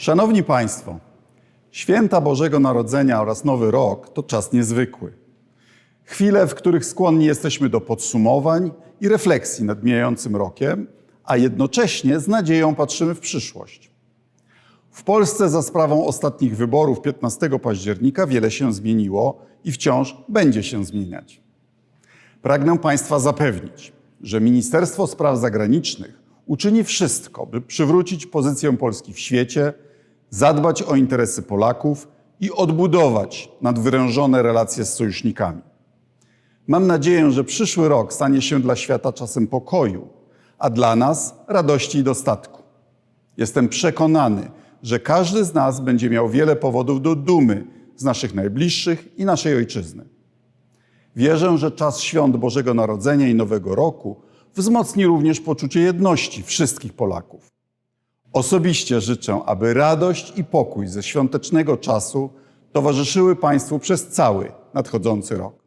Szanowni Państwo, święta Bożego Narodzenia oraz Nowy Rok to czas niezwykły. Chwile, w których skłonni jesteśmy do podsumowań i refleksji nad mijającym rokiem, a jednocześnie z nadzieją patrzymy w przyszłość. W Polsce za sprawą ostatnich wyborów 15 października wiele się zmieniło i wciąż będzie się zmieniać. Pragnę Państwa zapewnić, że Ministerstwo Spraw Zagranicznych uczyni wszystko, by przywrócić pozycję Polski w świecie, zadbać o interesy Polaków i odbudować nadwyrężone relacje z sojusznikami. Mam nadzieję, że przyszły rok stanie się dla świata czasem pokoju, a dla nas radości i dostatku. Jestem przekonany, że każdy z nas będzie miał wiele powodów do dumy z naszych najbliższych i naszej ojczyzny. Wierzę, że czas świąt Bożego Narodzenia i Nowego Roku wzmocni również poczucie jedności wszystkich Polaków. Osobiście życzę, aby radość i pokój ze świątecznego czasu towarzyszyły Państwu przez cały nadchodzący rok.